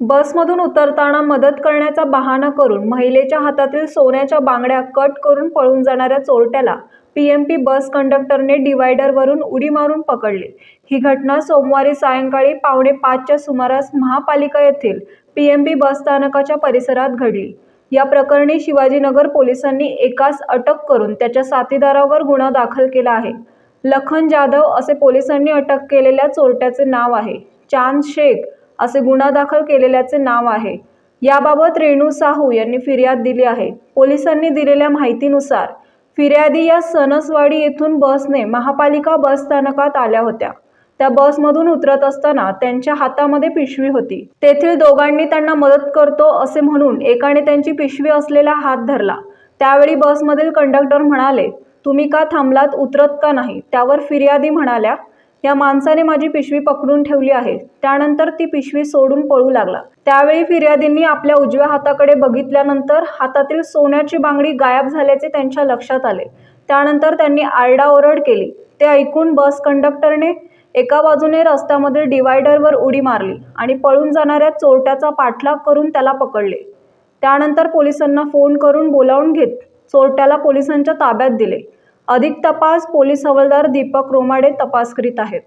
बसमधून उतरताना मदत करण्याचा बहाणा करून महिलेच्या हातातील सोन्याच्या बांगड्या कट करून पळून जाणाऱ्या चोरट्याला पीएमपी बस कंडक्टरने डिवायडरवरून उडी मारून पकडले. ही घटना सोमवारी सायंकाळी पावणे पाचच्या सुमारास महापालिका येथील पीएमपी बसस्थानकाच्या परिसरात घडली. या प्रकरणी शिवाजीनगर पोलिसांनी एकास अटक करून त्याच्या साथीदारावर गुन्हा दाखल केला आहे. लखन जाधव असे पोलिसांनी अटक केलेल्या चोरट्याचे नाव आहे. चांद शेख असे गुन्हा दाखल केलेल्याचे नाव आहे. याबाबत रेणू साहू यांनी फिर्याद दिली आहे. पोलिसांनी दिलेल्या माहितीनुसार फिर्यादी या सणसवाडी येथून बसने महापालिका बस स्थानकात आल्या होत्या. त्या बसमधून उतरत असताना त्यांच्या हातामध्ये पिशवी होती. तेथील दोघांनी त्यांना मदत करतो असे म्हणून एकाने त्यांची पिशवी असलेला हात धरला. त्यावेळी बसमधील कंडक्टर म्हणाले तुम्ही का थांबलात? उतरत का नाही? त्यावर फिर्यादी म्हणाल्या या माणसाने माझी पिशवी पकडून ठेवली आहे. त्यानंतर ती पिशवी सोडून पळू लागला. त्यावेळी फिर्यादींनी आपल्या उजव्या हाताकडे बघितल्यानंतर हातातील सोन्याची बांगडी गायब झाल्याचे त्यांच्या लक्षात आले. त्यानंतर त्यांनी आरडाओरड केली. ते ऐकून बस कंडक्टरने एका बाजूने रस्त्यामध्ये डिवायडरवर उडी मारली आणि पळून जाणाऱ्या चोरट्याचा पाठलाग करून त्याला पकडले. त्यानंतर पोलिसांना फोन करून बोलावून घेत चोरट्याला पोलिसांच्या ताब्यात दिले. अधिक तपास पोलीस हवालदार दीपक रोमाडे तपास करीत आहेत.